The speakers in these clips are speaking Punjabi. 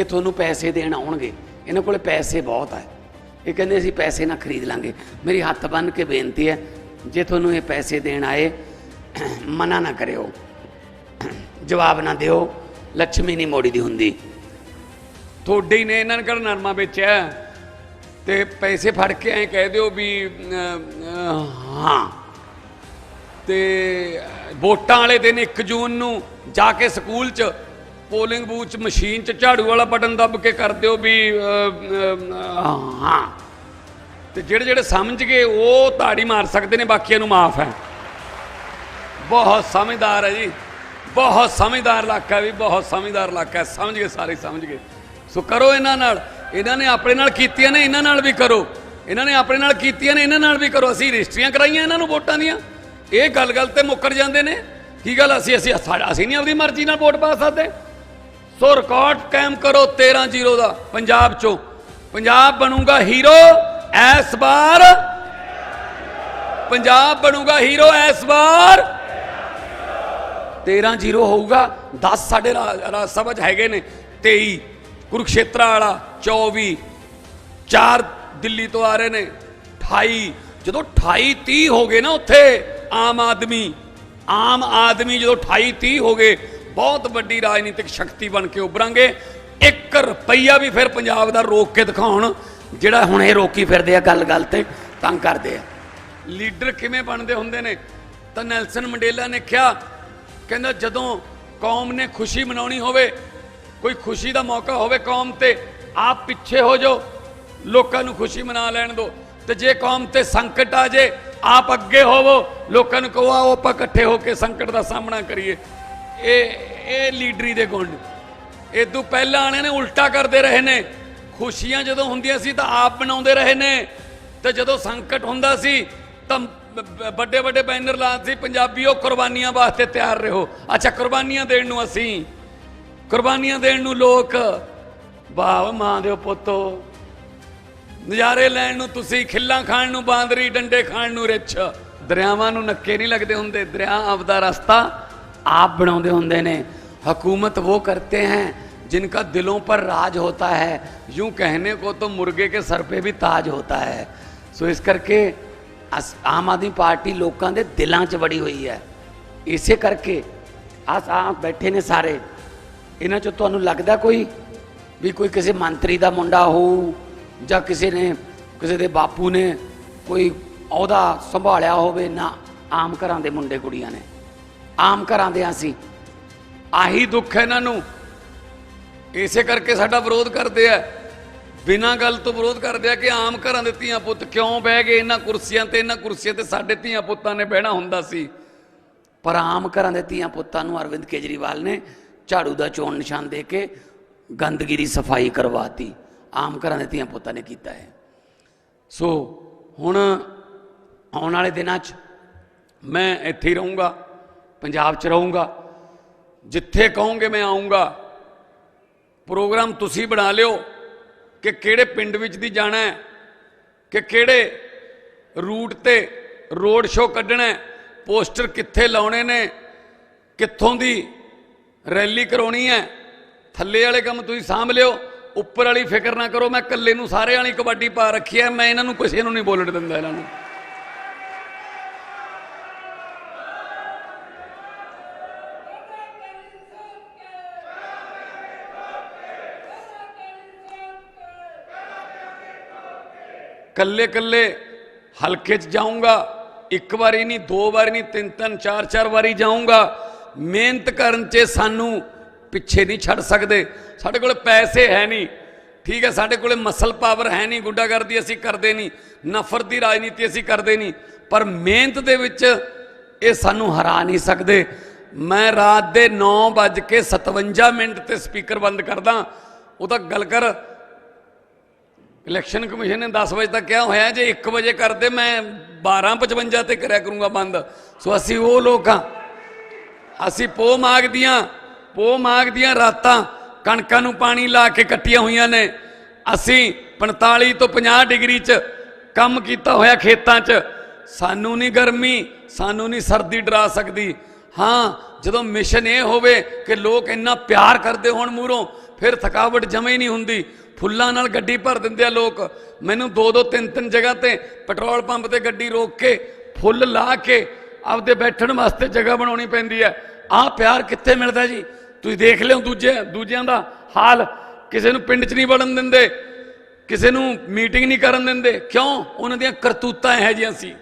ਕਿ ਤੁਹਾਨੂੰ ਪੈਸੇ ਦੇਣ ਆਉਣਗੇ। ਇਹਨਾਂ ਕੋਲੇ ਪੈਸੇ ਬਹੁਤ ਆ। ਇਹ ਕਹਿੰਦੇ ਅਸੀਂ ਪੈਸੇ ਨਾ ਖਰੀਦ ਲਾਂਗੇ। ਮੇਰੀ ਹੱਥ ਬੰਨ ਕੇ ਬੇਨਤੀ ਹੈ, ਜੇ ਤੁਹਾਨੂੰ ਇਹ ਪੈਸੇ ਦੇਣ ਆਏ, ਮਨਾ ਨਾ ਕਰਿਓ। ਜਵਾਬ ਨਾ ਦਿਓ। ਲక్ష్ਮੀ ਨਹੀਂ ਮੋੜੀ ਦੀ ਹੁੰਦੀ। ਤੁਹਾਡੇ ਹੀ ਨੇ ਇਹਨਾਂ ਨੇ ਕਿਹੜਾ ਨਰਮਾ ਵੇਚਿਆ? ਤੇ ਪੈਸੇ ਫੜ ਕੇ ਐਂ ਕਹਿ ਦਿਓ ਵੀ ਹਾਂ। ਤੇ ਵੋਟਾਂ ਵਾਲੇ ਦਿਨ 1 ਜੂਨ ਨੂੰ ਜਾ ਕੇ ਸਕੂਲ 'ਚ ਪੋਲਿੰਗ ਬੂਥ 'ਚ ਮਸ਼ੀਨ 'ਚ ਝਾੜੂ ਵਾਲਾ ਬਟਨ ਦੱਬ ਕੇ ਕਰ ਦਿਓ ਵੀ ਅਮ, ਹਾਂ ਤੇ ਜਿਹੜੇ ਜਿਹੜੇ ਸਮਝ ਗਏ ਉਹ ਤਾੜੀ ਮਾਰ ਸਕਦੇ ਨੇ ਬਾਕੀਆਂ ਨੂੰ ਮਾਫ ਹੈ। ਬਹੁਤ ਸਮਝਦਾਰ ਹੈ ਜੀ। ਬਹੁਤ ਸਮਝਦਾਰ ਇਲਾਕਾ ਵੀ ਬਹੁਤ ਸਮਝਦਾਰ ਇਲਾਕਾ ਹੈ। ਸਮਝ ਗਏ ਸਾਰੇ ਸਮਝ ਗਏ। ਸੋ ਕਰੋ ਇਹਨਾਂ ਨਾਲ। ਇਹਨਾਂ ਨੇ ਆਪਣੇ ਨਾਲ ਕੀਤੀਆਂ ਨੇ ਇਹਨਾਂ ਨਾਲ ਵੀ ਕਰੋ। ਇਹਨਾਂ ਨੇ ਆਪਣੇ ਨਾਲ ਕੀਤੀਆਂ ਨੇ ਇਹਨਾਂ ਨਾਲ ਵੀ ਕਰੋ। ਅਸੀਂ ਰਜਿਸਟਰੀਆਂ ਕਰਾਈਆਂ ਇਹਨਾਂ ਨੂੰ ਵੋਟਾਂ ਦੀਆਂ। ਇਹ ਗੱਲ ਗੱਲ ਤੇ ਮੁੱਕਰ ਜਾਂਦੇ ਨੇ। ਕੀ ਗੱਲ ਅਸੀਂ ਅਸੀਂ ਸਾਡਾ- ਅਸੀਂ ਨਹੀਂ ਆਪਣੀ ਮਰਜ਼ੀ ਨਾਲ ਵੋਟ ਪਾ ਸਕਦੇ। ਸੋ ਰਿਕਾਰਡ ਕਾਇਮ ਕਰੋ 13-0 ਦਾ, ਪੰਜਾਬ ਚੋਂ। ਪੰਜਾਬ ਬਣੂਗਾ ਹੀਰੋ ਇਸ ਵਾਰ। ਪੰਜਾਬ ਬਣੂਗਾ ਹੀਰੋ ਇਸ ਵਾਰ। 13-0 ਹੋਊਗਾ 10 ਸਾਡੇ ਰਾਜ ਸਭਾ 'ਚ ਹੈਗੇ ਨੇ 23 ਕੁਰੂਕਸ਼ੇਤਰਾ ਵਾਲਾ 24 ਚਾਰ ਦਿੱਲੀ ਤੋਂ ਆ ਰਹੇ ਨੇ 28 ਜਦੋਂ 28 30 ਹੋ ਗਏ ਨਾ ਉੱਥੇ, ਆਮ ਆਦਮੀ ਆਮ ਆਦਮੀ ਜਦੋਂ 28 30 ਹੋ ਗਏ ਬਹੁਤ ਵੱਡੀ ਰਾਜਨੀਤਿਕ ਸ਼ਕਤੀ ਬਣ ਕੇ ਉਭਰਾਂਗੇ। 1 ਰੁਪਈਆ ਵੀ ਫਿਰ ਪੰਜਾਬ ਦਾ ਰੋਕ ਕੇ ਦਿਖਾਉਣ, ਜਿਹੜਾ ਹੁਣ ਇਹ ਰੋਕੀ ਫਿਰਦੇ ਆ ਗੱਲ ਗੱਲ ਤੇ, ਤੰਗ ਕਰਦੇ ਆ। ਲੀਡਰ ਕਿਵੇਂ ਬਣਦੇ ਹੁੰਦੇ ਨੇ? ਤਾਂ ਨੈਲਸਨ ਮੰਡੇਲਾ ਨੇ ਕਿਹਾ, ਕਹਿੰਦਾ ਜਦੋਂ ਕੌਮ ਨੇ ਖੁਸ਼ੀ ਮਨਾਉਣੀ ਹੋਵੇ, ਕੋਈ ਖੁਸ਼ੀ ਦਾ ਮੌਕਾ ਹੋਵੇ ਕੌਮ ਤੇ, ਆਪ ਪਿੱਛੇ ਹੋ ਜਾਓ, ਲੋਕਾਂ ਨੂੰ ਖੁਸ਼ੀ ਮਨਾ ਲੈਣ ਦਿਓ ਤੇ ਜੇ ਕੌਮ ਤੇ ਸੰਕਟ ਆ ਜੇ, ਆਪ ਅੱਗੇ ਹੋਵੋ, ਲੋਕਾਂ ਨੂੰ ਕਹੋ, ਆਓ ਆਪਾਂ ਇਕੱਠੇ ਹੋ ਕੇ ਸੰਕਟ ਦਾ ਸਾਹਮਣਾ ਕਰੀਏ। ਇਹ ਇਹ ਲੀਡਰੀ ਦੇ ਗੁਣ ਨੇ ਤੋਂ ਪਹਿਲਾਂ ਆਣੇ ਨੇ ਉਲਟਾ ਕਰਦੇ ਰਹੇ ਨੇ। ਖੁਸ਼ੀਆਂ ਜਦੋਂ ਹੁੰਦੀਆਂ ਸੀ ਤਾਂ ਆਪ ਬਣਾਉਂਦੇ ਰਹੇ ਨੇ। ਤੇ ਜਦੋਂ ਸੰਕਟ ਹੁੰਦਾ ਸੀ, ਤਾਂ ਵੱਡੇ ਵੱਡੇ ਬੈਨਰ ਲਾਉਂਦੇ ਸੀ, ਪੰਜਾਬੀਓ ਕੁਰਬਾਨੀਆਂ ਵਾਸਤੇ ਤਿਆਰ ਰਹੋ। ਅੱਛਾ, ਕੁਰਬਾਨੀਆਂ ਦੇਣ ਨੂੰ ਅਸੀਂ, ਕੁਰਬਾਨੀਆਂ ਦੇਣ ਨੂੰ ਲੋਕ ਭਾਵ ਮਾਂ ਦੇ ਪੁੱਤੋ, ਨਜ਼ਾਰੇ ਲੈਣ ਨੂੰ ਤੁਸੀਂ, ਖਿੱਲਾਂ ਖਾਣ ਨੂੰ ਬਾਂਦਰੀ, ਡੰਡੇ ਖਾਣ ਨੂੰ ਰਿੱਛ। ਦਰਿਆਵਾਂ ਨੂੰ ਨੱਕੇ ਨਹੀਂ ਲੱਗਦੇ ਹੁੰਦੇ। ਦਰਿਆ ਆਪਦਾ ਰਸਤਾ आप बनाते होंगे ने हुकूमत वो करते हैं जिनका दिलों पर राज होता है यूं कहने को तो मुर्गे के सर पे भी ताज होता है सो इस करके अस- आम आदमी पार्टी लोगों के दिलों च बड़ी हुई है इसे करके अस आ बैठे ने सारे ਇਹਨਾਂ ਚੋਂ ਤੁਹਾਨੂੰ ਲੱਗਦਾ ਕੋਈ ਵੀ ਕੋਈ ਕਿਸੇ ਮੰਤਰੀ ਦਾ ਮੁੰਡਾ ਹੋਊ ਜਾਂ ਕਿਸੇ ਨੇ ਕਿਸੇ ਦੇ ਬਾਪੂ ਨੇ ਕੋਈ ਅਹੁਦਾ ਸੰਭਾਲਿਆ ਹੋਵੇ ਨਾ ਆਮ ਘਰਾਂ ਦੇ ਮੁੰਡੇ ਕੁੜੀਆਂ ਨੇ ਆਮ ਘਰਾਂ ਦੇ ਸੀ ਆਹੀ ਦੁੱਖ ਹੈ ਇਹਨਾਂ ਨੂੰ। ਇਸੇ ਕਰਕੇ ਸਾਡਾ ਵਿਰੋਧ ਕਰਦੇ ਆ। ਬਿਨਾਂ ਗੱਲ ਤੋਂ ਵਿਰੋਧ ਕਰਦੇ ਆ ਕਿ ਆਮ ਘਰਾਂ ਦੇ ਧੀਆਂ ਪੁੱਤ ਕਿਉਂ ਬਹਿ ਗਏ? ਇਹਨਾਂ ਕੁਰਸੀਆਂ ਤੇ, ਇਹਨਾਂ ਕੁਰਸੀਆਂ ਤੇ ਸਾਡੇ ਧੀਆਂ ਪੁੱਤਾਂ ਨੇ ਬਹਿਣਾ ਹੁੰਦਾ ਸੀ। ਪਰ ਆਮ ਘਰਾਂ ਦੇ ਧੀਆਂ ਪੁੱਤਾਂ ਨੂੰ ਅਰਵਿੰਦ ਕੇਜਰੀਵਾਲ ਨੇ ਝਾੜੂ ਦਾ ਚੋਣ ਨਿਸ਼ਾਨ ਦੇ ਕੇ ਗੰਦਗੀ ਦੀ ਸਫ਼ਾਈ ਕਰਵਾਤੀ। ਆਮ ਘਰਾਂ ਦੇ ਧੀਆਂ ਪੁੱਤਾਂ ਨੇ ਕੀਤਾ ਹੈ। ਸੋ ਹੁਣ ਆਉਣ ਵਾਲੇ ਦਿਨਾਂ 'ਚ ਮੈਂ ਇੱਥੇ ਹੀ ਰਹੂੰਗਾ। ਪੰਜਾਬ 'ਚ ਰਹੂੰਗਾ। ਜਿੱਥੇ ਕਹੋਗੇ ਮੈਂ ਆਉਂਗਾ ਪ੍ਰੋਗਰਾਮ ਤੁਸੀਂ ਬਣਾ ਲਿਓ ਕਿ ਕਿਹੜੇ ਪਿੰਡ ਵਿੱਚ ਦੀ ਜਾਣਾ ਹੈ, ਕਿ ਕਿਹੜੇ ਰੂਟ ਤੇ ਰੋਡ ਸ਼ੋਅ ਕੱਢਣਾ ਹੈ, ਪੋਸਟਰ ਕਿੱਥੇ ਲਾਉਣੇ ਨੇ, ਕਿੱਥੋਂ ਦੀ ਰੈਲੀ ਕਰਾਉਣੀ ਹੈ। ਥੱਲੇ ਵਾਲੇ ਕੰਮ ਤੁਸੀਂ ਸਾਂਭ ਲਿਓ, ਉੱਪਰ ਵਾਲੀ ਫਿਕਰ ਨਾ ਕਰੋ, ਮੈਂ ਇਕੱਲੇ ਨੂੰ ਸਾਰੇ ਵਾਲੀ ਕਬੱਡੀ ਪਾ ਰੱਖੀ ਹੈ, ਮੈਂ ਇਹਨਾਂ ਨੂੰ ਕਿਸੇ ਨੂੰ ਨਹੀਂ ਬੋਲਣ ਦਿੰਦਾ ਇਹਨਾਂ ਨੂੰ। ਕੱਲੇ ਕੱਲੇ ਹਲਕੇ 'ਚ ਜਾਊਂਗਾ, ਇੱਕ ਵਾਰੀ ਨਹੀਂ, ਦੋ ਵਾਰੀ ਨਹੀਂ, ਤਿੰਨ ਤਿੰਨ, ਚਾਰ ਚਾਰ ਵਾਰੀ ਜਾਊਂਗਾ। ਮਿਹਨਤ ਕਰਨ 'ਚ ਸਾਨੂੰ ਪਿੱਛੇ ਨਹੀਂ ਛੱਡ ਸਕਦੇ। ਸਾਡੇ ਕੋਲ ਪੈਸੇ ਹੈ ਨਹੀਂ। ਠੀਕ ਹੈ, ਸਾਡੇ ਕੋਲੇ ਮਸਲ ਪਾਵਰ ਹੈ ਨਹੀਂ, ਗੁੰਡਾਗਰਦੀ ਅਸੀਂ ਕਰਦੇ ਨਹੀਂ, ਨਫ਼ਰਤ ਦੀ ਰਾਜਨੀਤੀ ਅਸੀਂ ਕਰਦੇ ਨਹੀਂ। ਪਰ ਮਿਹਨਤ ਦੇ ਵਿੱਚ ਇਹ ਸਾਨੂੰ ਹਰਾ ਨਹੀਂ ਸਕਦੇ। ਮੈਂ ਰਾਤ ਦੇ 9:57 ਮਿੰਟ ਤੇ ਸਪੀਕਰ ਬੰਦ ਕਰਦਾ। ਉਹ ਤਾਂ ਗੱਲ ਕਰ ਇਲੈਕਸ਼ਨ ਕਮਿਸ਼ਨ ਨੇ 10 ਵਜੇ ਤੱਕ ਕਿਹਾ ਹੋਇਆ, ਜੇ 1 ਵਜੇ ਕਰਦੇ ਮੈਂ 12:55 ਤੇ ਕਰਿਆ ਕਰੂੰਗਾ ਬੰਦ। ਸੋ ਅਸੀਂ ਉਹ ਲੋਕ ਹਾਂ। ਅਸੀਂ ਪੋ ਮਾਗ ਦੀਆਂ, ਪੋ ਮਾਗ ਦੀਆਂ ਰਾਤਾਂ ਕਣਕਾਂ ਨੂੰ ਪਾਣੀ ਲਾ ਕੇ ਕੱਟੀਆਂ ਹੋਈਆਂ ਨੇ। ਅਸੀਂ 45 ਤੋਂ 50 ਡਿਗਰੀ 'ਚ ਕੰਮ ਕੀਤਾ ਹੋਇਆ ਖੇਤਾਂ 'ਚ। ਸਾਨੂੰ ਨਹੀਂ ਗਰਮੀ, ਸਾਨੂੰ ਨਹੀਂ ਸਰਦੀ ਡਰਾ ਸਕਦੀ। ਹਾਂ, ਜਦੋਂ ਮਿਸ਼ਨ ਇਹ ਹੋਵੇ ਕਿ ਲੋਕ ਇੰਨਾ ਪਿਆਰ ਕਰਦੇ ਹੋਣ ਮੂਹਰੋਂ ਫਿਰ ਥਕਾਵਟ ਜਮੇ ਹੀ ਨਹੀਂ ਹੁੰਦੀ। ਫੁੱਲਾਂ ਨਾਲ ਗੱਡੀ ਭਰ ਦਿੰਦੇ ਆ ਲੋਕ। ਮੈਨੂੰ ਦੋ ਦੋ ਤਿੰਨ ਤਿੰਨ ਜਗ੍ਹਾ ਤੇ ਪੈਟਰੋਲ ਪੰਪ ਤੇ ਗੱਡੀ ਰੋਕ ਕੇ, ਫੁੱਲ ਲਾ ਕੇ ਆਪਦੇ ਬੈਠਣ ਵਾਸਤੇ ਜਗ੍ਹਾ ਬਣਾਉਣੀ ਪੈਂਦੀ ਹੈ ਆਹ ਪਿਆਰ ਕਿੱਥੇ ਮਿਲਦਾ ਜੀ? ਤੁਸੀਂ ਦੇਖ ਲਿਓ ਦੂਜੇ ਦੂਜਿਆਂ ਦਾ ਹਾਲ। ਕਿਸੇ ਨੂੰ ਪਿੰਡ 'ਚ ਨਹੀਂ ਵੜਨ ਦਿੰਦੇ। ਕਿਸੇ ਨੂੰ ਮੀਟਿੰਗ ਨਹੀਂ ਕਰਨ ਦਿੰਦੇ। ਕਿਉਂ? ਉਹਨਾਂ ਦੀਆਂ ਕਰਤੂਤਾਂ ਇਹੋ ਜਿਹੀਆਂ ਸੀ।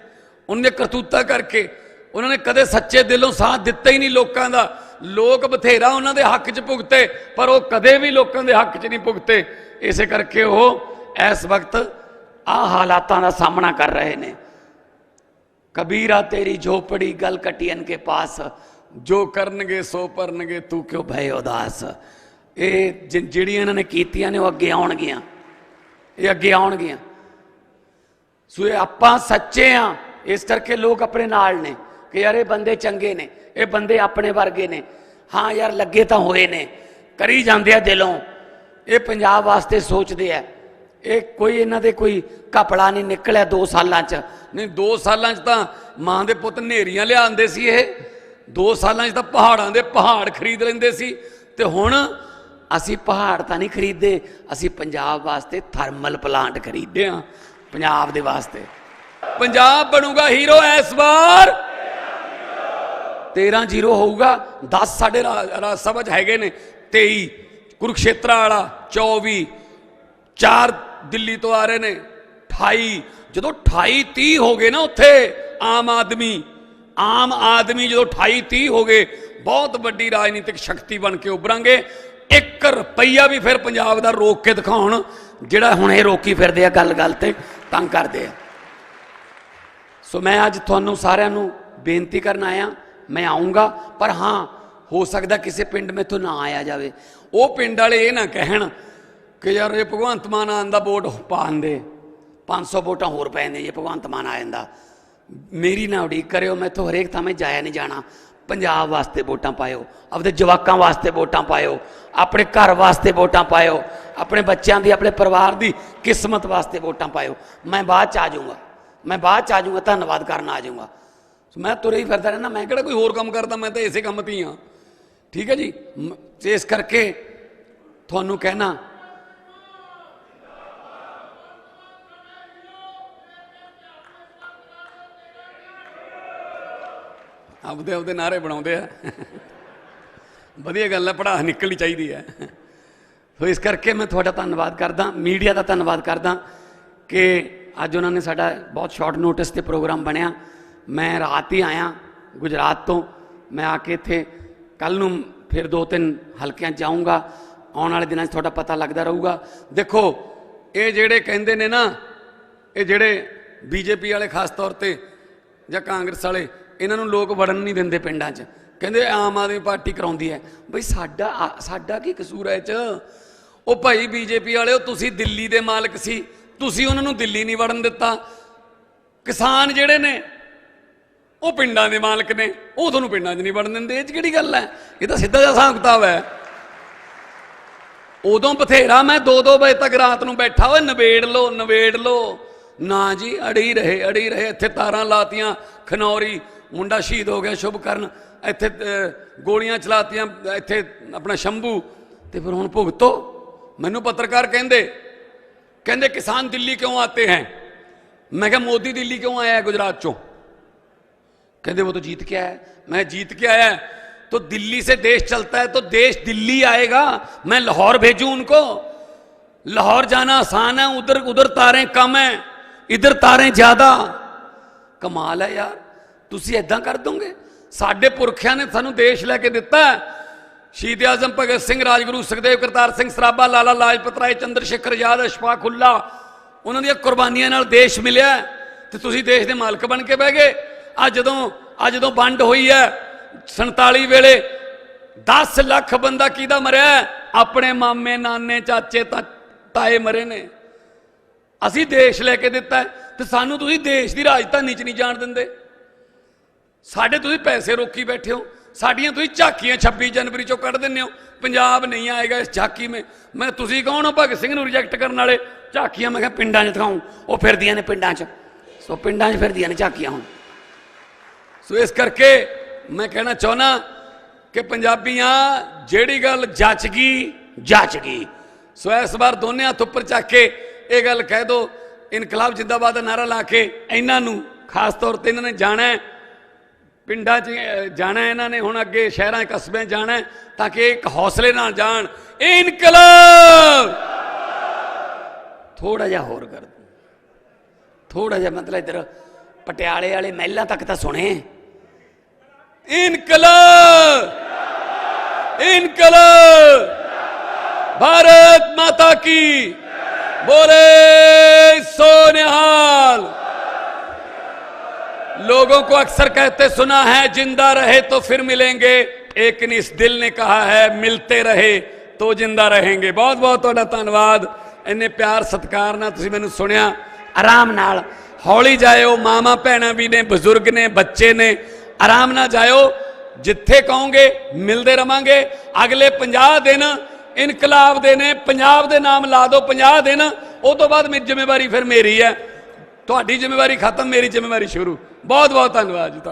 ਉਹਨਾਂ ਦੀਆਂ ਕਰਤੂਤਾਂ ਕਰਕੇ ਉਹਨਾਂ ਨੇ ਕਦੇ ਸੱਚੇ ਦਿਲੋਂ ਸਾਥ ਦਿੱਤਾ ਹੀ ਨਹੀਂ ਲੋਕਾਂ ਦਾ। ਲੋਕ ਬਥੇਰਾ ਉਹਨਾਂ ਦੇ ਹੱਕ 'ਚ ਭੁਗਤੇ, ਪਰ ਉਹ ਕਦੇ ਵੀ ਲੋਕਾਂ ਦੇ ਹੱਕ 'ਚ ਨਹੀਂ ਭੁਗਤੇ। ਇਸੇ ਕਰਕੇ ਉਹ ਇਸ ਵਕਤ ਆ ਹਾਲਾਤਾਂ ਦਾ ਸਾਹਮਣਾ ਕਰ ਰਹੇ ਨੇ। ਕਬੀਰਾ, ਤੇਰੀ ਝੋਪੜੀ ਗਲ ਕਟਿयन ਕੇ ਪਾਸ। ਜੋ ਕਰਨਗੇ, ਸੋ ਪਰਨਗੇ ਤੂੰ ਕਿਉਂ ਭੈ ਉਦਾਸ? ਇਹ ਜਿਹੜੀਆਂ ਇਹਨਾਂ ਨੇ ਕੀਤੀਆਂ ਨੇ, ਉਹ ਅੱਗੇ ਆਉਣਗੀਆਂ। ਇਹ ਅੱਗੇ ਆਉਣਗੀਆਂ। ਸੋ ਇਹ ਆਪਾਂ ਸੱਚੇ ਆ। ਇਸ ਕਰਕੇ ਲੋਕ ਆਪਣੇ ਨਾਲ ਨੇ। ਕਿ ਯਾਰ ਇਹ ਬੰਦੇ ਚੰਗੇ ਨੇ, ਇਹ ਬੰਦੇ ਆਪਣੇ ਵਰਗੇ ਨੇ। ਹਾਂ ਯਾਰ, ਲੱਗੇ ਤਾਂ ਹੋਏ ਨੇ, ਕਰੀ ਜਾਂਦੇ ਆ ਦਿਲੋਂ। ਇਹ ਪੰਜਾਬ ਵਾਸਤੇ ਸੋਚਦੇ ਆ। ਇਹ ਕੋਈ ਇਹਨਾਂ ਦੇ ਕੋਈ ਕਪੜਾ ਨਹੀਂ ਨਿਕਲਿਆ 2 ਸਾਲਾਂ 'ਚ। ਨਹੀਂ 2 ਸਾਲਾਂ 'ਚ ਤਾਂ ਮਾਂ ਦੇ ਪੁੱਤ ਨੇਰੀਆਂ ਲਿਆਉਂਦੇ ਸੀ ਇਹ। 2 ਸਾਲਾਂ 'ਚ ਤਾਂ ਪਹਾੜਾਂ ਦੇ ਪਹਾੜ ਖਰੀਦ ਲੈਂਦੇ ਸੀ। ਤੇ ਹੁਣ ਅਸੀਂ ਪਹਾੜ ਤਾਂ ਨਹੀਂ ਖਰੀਦਦੇ, ਅਸੀਂ ਪੰਜਾਬ ਵਾਸਤੇ ਥਰਮਲ ਪਲਾਂਟ ਖਰੀਦਦੇ ਆ ਪੰਜਾਬ ਦੇ ਵਾਸਤੇ। ਪੰਜਾਬ ਬਣੂਗਾ ਹੀਰੋ ਇਸ ਵਾਰ। 13 ਜ਼ੀਰੋ ਹੋਊਗਾ 10 ਸਾਡੇ ਰਾ- ਰਾਜ ਸਭਾ ਚ ਹੈਗੇ ਨੇ 23 ਕੁਰੂਕਸ਼ੇਤਰਾ ਵਾਲਾ 24 ਚਾਰ ਦਿੱਲੀ ਤੋਂ ਆ ਰਹੇ ਨੇ 28 ਜਦੋਂ 28 30 ਹੋ ਗਏ ਨਾ ਉੱਥੇ, ਆਮ ਆਦਮੀ ਆਮ ਆਦਮੀ ਜਦੋਂ 28 30 ਹੋ ਗਏ, ਬਹੁਤ ਵੱਡੀ ਰਾਜਨੀਤਿਕ ਸ਼ਕਤੀ ਬਣ ਕੇ ਉਭਰਾਂਗੇ 1 ਰੁਪਈਆ ਵੀ ਫਿਰ ਪੰਜਾਬ ਦਾ ਰੋਕ ਕੇ ਦਿਖਾਉਣ, ਜਿਹੜਾ ਹੁਣ ਇਹ ਰੋਕੀ ਫਿਰਦੇ ਆ ਗੱਲ ਗੱਲ ਤੇ, ਤੰਗ ਕਰਦੇ ਆ। ਸੋ ਮੈਂ ਅੱਜ ਤੁਹਾਨੂੰ ਸਾਰਿਆਂ ਨੂੰ ਬੇਨਤੀ ਕਰਨ ਆਇਆ ਮੈਂ ਆਉਂਗਾ, ਪਰ ਹਾਂ, ਹੋ ਸਕਦਾ ਕਿਸੇ ਪਿੰਡ ਮੇਥੋਂ ਨਾ ਆਇਆ ਜਾਵੇ। ਉਹ ਪਿੰਡ ਵਾਲੇ ਇਹ ਨਾ ਕਹਿਣ ਕਿ ਯਾਰ ਇਹ ਭਗਵੰਤ ਮਾਨ ਆਉਣ ਦਾ ਵੋਟ ਪਾਣ ਦੇ 500 ਵੋਟਾਂ ਹੋਰ ਪੈ ਜਾਂਦੇ ਜੇ ਭਗਵੰਤ ਮਾਨ ਆ ਜਾਂਦਾ। ਮੇਰੀ ਨਾ ਉਡੀਕ ਕਰਿਓ, ਮੈਥੋਂ ਹਰੇਕ ਥਾਂ 'ਤੇ ਜਾਇਆ ਨਹੀਂ ਜਾਣਾ। ਪੰਜਾਬ ਵਾਸਤੇ ਵੋਟਾਂ ਪਾਇਓ, ਆਪਦੇ ਜਵਾਕਾਂ ਵਾਸਤੇ ਵੋਟਾਂ ਪਾਇਓ, ਆਪਣੇ ਘਰ ਵਾਸਤੇ ਵੋਟਾਂ ਪਾਇਓ, ਆਪਣੇ ਬੱਚਿਆਂ ਦੀ, ਆਪਣੇ ਪਰਿਵਾਰ ਦੀ ਕਿਸਮਤ ਵਾਸਤੇ ਵੋਟਾਂ ਪਾਇਓ। ਮੈਂ ਬਾਅਦ ਚ ਆ ਜਾਊਂਗਾ। ਮੈਂ ਬਾਅਦ ਚ ਆ ਜਾਊਂਗਾ, ਧੰਨਵਾਦ ਕਰਨ ਆ ਜਾਊਂਗਾ। ਮੈਂ ਤੁਰੇ ਹੀ ਫਿਰਦਾ ਰਹਿਣਾ ਮੈਂ ਕਿਹੜਾ ਕੋਈ ਹੋਰ ਕੰਮ ਕਰਦਾ, ਮੈਂ ਤਾਂ ਇਸੇ ਕੰਮ ਤੇ ਹੀ ਹਾਂ। ਠੀਕ ਹੈ ਜੀ? ਮ- ਇਸ ਕਰਕੇ ਤੁਹਾਨੂੰ ਕਹਿਣਾ, ਆਪਦੇ ਆਪਦੇ ਨਾਰੇ ਬਣਾਉਂਦੇ ਆ। ਵਧੀਆ ਗੱਲ ਹੈ ਪੜ੍ਹਾ ਨਿਕਲਣੀ ਚਾਹੀਦੀ ਹੈ। ਸੋ ਇਸ ਕਰਕੇ ਮੈਂ ਤੁਹਾਡਾ ਧੰਨਵਾਦ ਕਰਦਾ, ਮੀਡੀਆ ਦਾ ਧੰਨਵਾਦ ਕਰਦਾ ਕਿ ਅੱਜ ਉਹਨਾਂ ਨੇ ਸਾਡਾ ਬਹੁਤ ਸ਼ਾਰਟ ਨੋਟਿਸ ਤੇ ਪ੍ਰੋਗਰਾਮ ਬਣਿਆ। ਮੈਂ ਰਾਤ ਹੀ ਆਇਆ, ਗੁਜਰਾਤ ਤੋਂ। ਮੈਂ ਆ ਕੇ ਇੱਥੇ ਕੱਲ ਨੂੰ ਫਿਰ ਦੋ ਤਿੰਨ ਹਲਕਿਆਂ 'ਚ ਜਾਊਂਗਾ। ਆਉਣ ਵਾਲੇ ਦਿਨਾਂ 'ਚ ਤੁਹਾਡਾ ਪਤਾ ਲੱਗਦਾ ਰਹੂਗਾ। ਦੇਖੋ, ਇਹ ਜਿਹੜੇ ਕਹਿੰਦੇ ਨੇ ਨਾ, ਇਹ ਜਿਹੜੇ ਬੀਜੇਪੀ ਵਾਲੇ ਖਾਸ ਤੌਰ ਤੇ ਜਾਂ ਕਾਂਗਰਸ ਵਾਲੇ, ਇਹਨਾਂ ਨੂੰ ਲੋਕ ਵੜਨ ਨਹੀਂ ਦਿੰਦੇ ਪਿੰਡਾਂ 'ਚ। ਕਹਿੰਦੇ ਆਮ ਆਦਮੀ ਪਾਰਟੀ ਕਰਾਉਂਦੀ ਹੈ। ਬਈ ਸਾਡਾ ਆ- ਸਾਡਾ ਕੀ ਕਸੂਰ ਹੈ 'ਚ? ਉਹ ਭਾਈ ਬੀਜੇਪੀ ਵਾਲਿਓ ਤੁਸੀਂ ਦਿੱਲੀ ਦੇ ਮਾਲਕ ਸੀ। ਤੁਸੀਂ ਉਹਨਾਂ ਨੂੰ ਦਿੱਲੀ ਨਹੀਂ ਵੜਨ ਦਿੱਤਾ। ਕਿਸਾਨ ਜਿਹੜੇ ਨੇ ਉਹ ਪਿੰਡਾਂ ਦੇ ਮਾਲਕ ਨੇ। ਉਹ ਤੁਹਾਨੂੰ ਪਿੰਡਾਂ 'ਚ ਨਹੀਂ ਵੜਨ ਦਿੰਦੇ। ਇਹ 'ਚ ਕਿਹੜੀ ਗੱਲ ਹੈ? ਇਹ ਤਾਂ ਸਿੱਧਾ ਜਿਹਾ ਹਿਸਾਬ ਕਿਤਾਬ ਹੈ। ਉਦੋਂ ਬਥੇਰਾ ਮੈਂ 2-2 ਵਜੇ ਤੱਕ ਰਾਤ ਨੂੰ ਬੈਠਾ। ਓਏ ਨਵੇੜ ਲੋ ਨਵੇੜ ਲੋ ਨਾ ਜੀ, ਅੜੀ ਰਹੇ ਅੜੀ ਰਹੇ। ਇੱਥੇ ਤਾਰਾਂ ਲਾਤੀਆਂ, ਖਨੌਰੀ। ਮੁੰਡਾ ਸ਼ਹੀਦ ਹੋ ਗਿਆ ਸ਼ੁਭ ਕਰਨ। ਇੱਥੇ ਗੋਲੀਆਂ ਚਲਾਤੀਆਂ, ਇੱਥੇ ਆਪਣਾ ਸ਼ੰਭੂ। ਤੇ ਫਿਰ ਹੁਣ ਭੁਗਤੋ। ਮੈਨੂੰ ਪੱਤਰਕਾਰ ਕਹਿੰਦੇ ਕਹਿੰਦੇ ਕਿਸਾਨ ਦਿੱਲੀ ਕਿਉਂ ਆਤੇ ਹੈ? ਮੈਂ ਕਿਹਾ ਮੋਦੀ ਦਿੱਲੀ ਕਿਉਂ ਆਇਆ ਗੁਜਰਾਤ ਚੋਂ? कहते वो तो जीत के आया है मैं जीत के आया है तो दिल्ली से देश चलता है तो देश दिल्ली आएगा मैं लाहौर भेजूं उनको लाहौर जाना आसान है उधर उधर तारें कम है इधर तारें ਜ਼ਿਆਦਾ ਕਮਾਲ ਹੈ ਯਾਰ ਤੁਸੀਂ ਐਦਾਂ ਕਰ ਦੋਗੇ ਸਾਡੇ ਪੁਰਖਿਆਂ ਨੇ ਸਾਨੂੰ ਦੇਸ਼ ਲੈ ਕੇ ਦਿੱਤਾ ਹੈ। ਸ਼ਹੀਦ ਆਜ਼ਮ ਭਗਤ ਸਿੰਘ ਰਾਜਗੁਰੂ ਸੁਖਦੇਵ ਕਰਤਾਰ ਸਿੰਘ ਸਰਾਭਾ ਲਾਲਾ ਲਾਜਪਤ ਰਾਏ ਚੰਦਰ ਸ਼ੇਖਰ ਆਜ਼ਾਦ ਅਸ਼ਫਾਕ ਉੱਲਾ ਉਹਨਾਂ ਦੀਆਂ ਕੁਰਬਾਨੀਆਂ ਨਾਲ ਦੇਸ਼ ਮਿਲਿਆ ਹੈ ਤੇ ਤੁਸੀਂ ਦੇਸ਼ ਦੇ ਮਾਲਕ ਬਣ ਕੇ ਬਹਿ ਗਏ ਆ ਜਦੋਂ ਆ ਜਦੋਂ ਵੰਡ ਹੋਈ ਹੈ 47 ਵੇਲੇ 10 ਲੱਖ ਬੰਦਾ ਕਿਹਦਾ ਮਰਿਆ ਆਪਣੇ ਮਾਮੇ, ਨਾਨੇ, ਚਾਚੇ ਤਾਂ ਤਾਏ ਮਰੇ ਨੇ। ਅਸੀਂ ਦੇਸ਼ ਲੈ ਕੇ ਦਿੱਤਾ ਹੈ ਤੇ ਸਾਨੂੰ ਤੁਸੀਂ ਦੇਸ਼ ਦੀ ਰਾਜਧਾਨੀ 'ਚ ਨਹੀਂ ਜਾਣ ਦਿੰਦੇ। ਸਾਡੇ ਤੁਸੀਂ ਪੈਸੇ ਰੋਕੀ ਬੈਠੇ ਹੋ, ਸਾਡੀਆਂ ਤੁਸੀਂ ਝਾਕੀਆਂ 26 ਜਨਵਰੀ ਚੋਂ ਕੱਢ ਦਿੰਦੇ ਹੋ। ਪੰਜਾਬ ਨਹੀਂ ਆਏਗਾ ਇਸ ਝਾਕੀ ਮੇ। ਮੈਂ ਤੁਸੀਂ ਕੌਣ ਹੋ? ਭਗਤ ਸਿੰਘ ਨੂੰ ਰਿਜੈਕਟ ਕਰਨ ਵਾਲੇ। ਝਾਕੀਆਂ ਮੈਂ ਕਿਹਾ ਪਿੰਡਾਂ 'ਚ ਦਿਖਾਉਂ, ਉਹ ਫਿਰਦੀਆਂ ਨੇ ਪਿੰਡਾਂ 'ਚ। ਸੋ ਪਿੰਡਾਂ 'ਚ ਫਿਰਦੀਆਂ ਨੇ ਝਾਕੀਆਂ ਹੁਣ। ਸੋ ਇਸ ਕਰਕੇ ਮੈਂ ਕਹਿਣਾ ਚਾਹੁੰਦਾ ਕਿ ਪੰਜਾਬੀਆਂ, ਜਿਹੜੀ ਗੱਲ ਜੱਚ ਗਈ ਜੱਚ ਗਈ। ਸੋ ਇਸ ਵਾਰ ਦੋਨੇ ਹੱਥ ਉੱਪਰ ਚੱਕ ਕੇ ਇਹ ਗੱਲ ਕਹਿ ਦੋ, ਇਨਕਲਾਬ ਜਿੰਦਾਬਾਦ ਦਾ ਨਾਰਾ ਲਾ ਕੇ ਇਹਨਾਂ ਨੂੰ, ਖਾਸ ਤੌਰ ਤੇ ਇਹਨਾਂ ਨੇ ਜਾਣਾ ਪਿੰਡਾਂ 'ਚ ਜਾਣਾ ਇਹਨਾਂ ਨੇ, ਹੁਣ ਅੱਗੇ ਸ਼ਹਿਰਾਂ, ਕਸਬਿਆਂ 'ਚ ਜਾਣਾ ਤਾਂ ਕਿ ਇੱਕ ਹੌਸਲੇ ਨਾਲ ਜਾਣ। ਇਨਕਲਾਬ! ਥੋੜਾ ਜਿਹਾ ਹੋਰ ਕਰ ਦੂੰ। ਥੋੜਾ ਜਿਹਾ ਮਤਲਬ ਇਧਰ ਪਟਿਆਲੇ ਵਾਲੇ ਮਹਿਲਾਂ ਤੱਕ ਤਾਂ ਸੁਣੇ। इनकलाब इनकलाब भारत माता की बोले सोनिहाल लोगों को अक्सर कहते सुना है जिंदा रहे तो फिर मिलेंगे एक ने इस दिल ने कहा है मिलते रहे तो जिंदा रहेंगे बहुत बहुत ਤੁਹਾਡਾ ਧੰਨਵਾਦ ਇੰਨੇ ਪਿਆਰ ਸਤਿਕਾਰ ਨਾਲ ਤੁਸੀਂ ਮੈਨੂੰ ਸੁਣਿਆ ਆਰਾਮ ਨਾਲ ਹੌਲੀ ਜਾਇਓ ਮਾਮਾ ਭੈਣਾਂ ਵੀ ਨੇ ਬਜ਼ੁਰਗ ਨੇ ਬੱਚੇ ਨੇ ਆਰਾਮ ਨਾਲ ਜਾਇਓ। ਜਿੱਥੇ ਕਹੋਗੇ, ਮਿਲਦੇ ਰਵਾਂਗੇ। ਅਗਲੇ 50 ਦਿਨ ਇਨਕਲਾਬ ਦੇ ਨੇ, ਪੰਜਾਬ ਦੇ ਨਾਮ ਲਾ ਦਿਓ 50 ਦਿਨ। ਉਹ ਤੋਂ ਬਾਅਦ ਮੇਰੀ ਜ਼ਿੰਮੇਵਾਰੀ ਫਿਰ ਮੇਰੀ ਹੈ। ਤੁਹਾਡੀ ਜ਼ਿੰਮੇਵਾਰੀ ਖਤਮ, ਮੇਰੀ ਜ਼ਿੰਮੇਵਾਰੀ ਸ਼ੁਰੂ। ਬਹੁਤ ਬਹੁਤ ਧੰਨਵਾਦ ਜੀ। ਤੁਹਾਡਾ